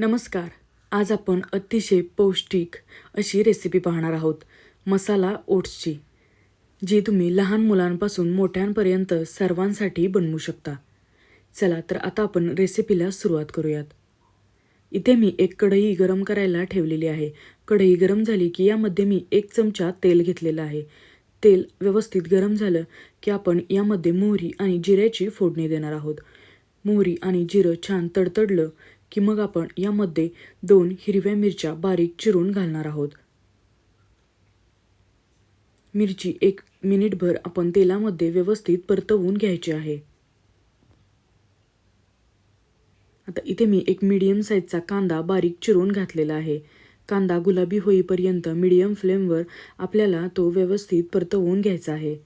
नमस्कार. आज आपण अतिशय पौष्टिक अशी रेसिपी पाहणार आहोत. मसाला ओट्सची जी तुम्ही लहान मुलांपासून मोठ्यांपर्यंत सर्वांसाठी बनवू शकता. चला तर आता आपण रेसिपीला सुरुवात करूयात. इथे मी एक कढई गरम करायला ठेवलेली आहे. कढई गरम झाली की यामध्ये मी एक चमचा तेल घेतलेलं आहे. तेल व्यवस्थित गरम झालं की आपण यामध्ये मोहरी आणि जिऱ्याची फोडणी देणार आहोत. मोहरी आणि जिरं छान तडतडलं की मग आपण यामध्ये दोन हिरव्या मिरच्या बारीक चिरून घालणार आहोत. मिरची एक मिनिटभर आपण तेलामध्ये व्यवस्थित परतवून घ्यायची आहे. आता इथे मी एक मीडियम साईजचा कांदा बारीक चिरून घातलेला आहे. कांदा गुलाबी होईपर्यंत मीडियम फ्लेमवर आपल्याला तो व्यवस्थित परतवून घ्यायचा आहे.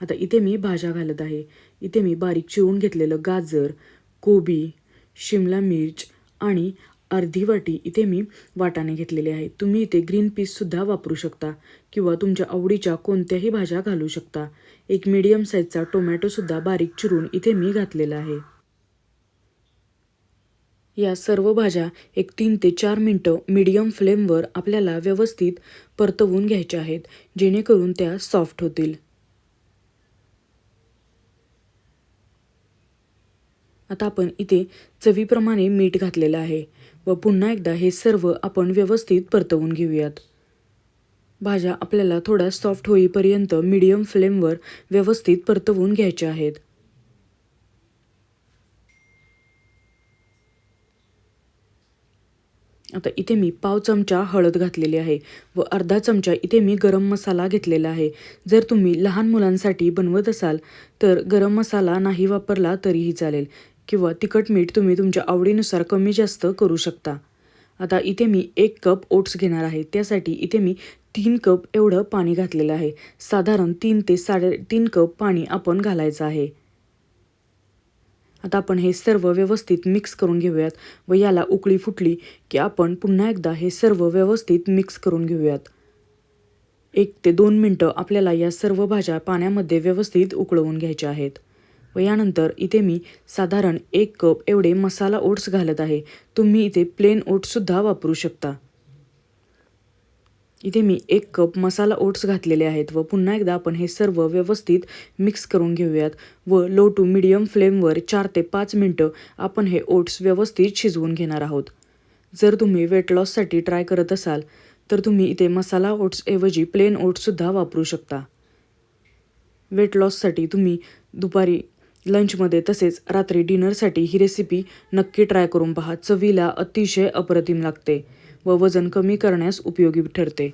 आता इथे मी भाज्या घालत आहे. इथे मी बारीक चिरून घेतलेलं गाजर कोबी शिमला मिर्च आणि अर्धी वाटी इथे मी वाटाणे घेतलेले आहे तुम्ही इथे ग्रीन पीससुद्धा वापरू शकता किंवा तुमच्या आवडीच्या कोणत्याही भाज्या घालू शकता. एक मीडियम साईजचा टोमॅटोसुद्धा बारीक चिरून इथे मी घातलेला आहे. या सर्व भाज्या एक तीन ते चार मिनटं मीडियम फ्लेमवर आपल्याला व्यवस्थित परतवून घ्यायच्या आहेत जेणेकरून त्या सॉफ्ट होतील. आता आपण इथे चवीप्रमाणे मीठ घातलेलं आहे व पुन्हा एकदा हे सर्व आपण व्यवस्थित परतवून घेऊयात. भाज्या आपल्याला थोड्या सॉफ्ट होईपर्यंत मीडियम फ्लेमवर व्यवस्थित परतवून घ्यायच्या आहेत. आता इथे मी पाव चमचा हळद घातलेली आहे व अर्धा चमचा इथे मी गरम मसाला घेतलेला आहे. जर तुम्ही लहान मुलांसाठी बनवत असाल तर गरम मसाला नाही वापरला तरीही चालेल. किंवा तिखट मीठ तुम्ही तुमच्या आवडीनुसार कमी जास्त करू शकता. आता इथे मी एक कप ओट्स घेणार आहे. त्यासाठी इथे मी तीन कप एवढं पाणी घातलेलं आहे. साधारण तीन ते साडेतीन कप पाणी आपण घालायचं आहे. आता आपण हे सर्व व्यवस्थित मिक्स करून घेऊयात व याला उकळी फुटली की आपण पुन्हा एकदा हे सर्व व्यवस्थित मिक्स करून घेऊयात. एक ते दोन मिनटं आपल्याला या सर्व भाज्या पाण्यामध्ये व्यवस्थित उकळवून घ्यायच्या आहेत. व यानंतर इथे मी साधारण एक कप एवढे मसाला ओट्स घालत आहे. तुम्ही इथे प्लेन ओट्ससुद्धा वापरू शकता. इथे मी एक कप मसाला ओट्स घातलेले आहेत व पुन्हा एकदा आपण हे सर्व व्यवस्थित मिक्स करून घेऊयात व लो टू मिडियम फ्लेमवर चार ते पाच मिनटं आपण हे ओट्स व्यवस्थित शिजवून घेणार आहोत. जर तुम्ही वेट लॉससाठी ट्राय करत असाल तर तुम्ही इथे मसाला ओट्सऐवजी प्लेन ओट्ससुद्धा वापरू शकता. वेट लॉससाठी तुम्ही दुपारी लंचमध्ये तसेच रात्री डिनरसाठी ही रेसिपी नक्की ट्राय करून पहा. चवीला अतिशय अप्रतिम लागते व वजन कमी करण्यास उपयोगी ठरते.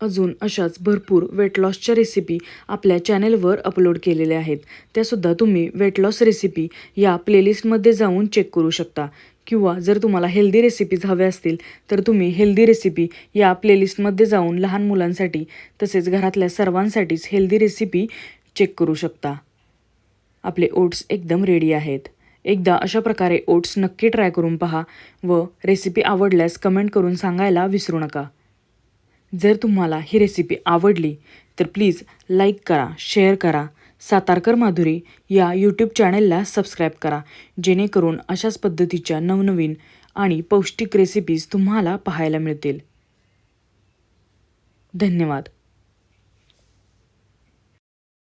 अजून अशाच भरपूर वेट लॉसच्या रेसिपी आपल्या चॅनेलवर अपलोड केलेल्या आहेत. त्यासुद्धा तुम्ही वेट लॉस रेसिपी या प्लेलिस्टमध्ये जाऊन चेक करू शकता. किंवा जर तुम्हाला हेल्दी रेसिपीज हव्या असतील तर तुम्ही हेल्दी रेसिपी या प्लेलिस्टमध्ये जाऊन लहान मुलांसाठी तसेच घरातल्या सर्वांसाठीच हेल्दी रेसिपी चेक करू शकता. आपले ओट्स एकदम रेडी आहेत. एकदा अशा प्रकारे ओट्स नक्की ट्राय करून पहा व रेसिपी आवडल्यास कमेंट करून सांगायला विसरू नका. जर तुम्हाला ही रेसिपी आवडली तर प्लीज लाईक करा शेअर करा सातारकर माधुरी या यूट्यूब चॅनलला सबस्क्राईब करा. जेणेकरून अशाच पद्धतीच्या नवनवीन आणि पौष्टिक रेसिपीज तुम्हाला पाहायला मिळतील. धन्यवाद.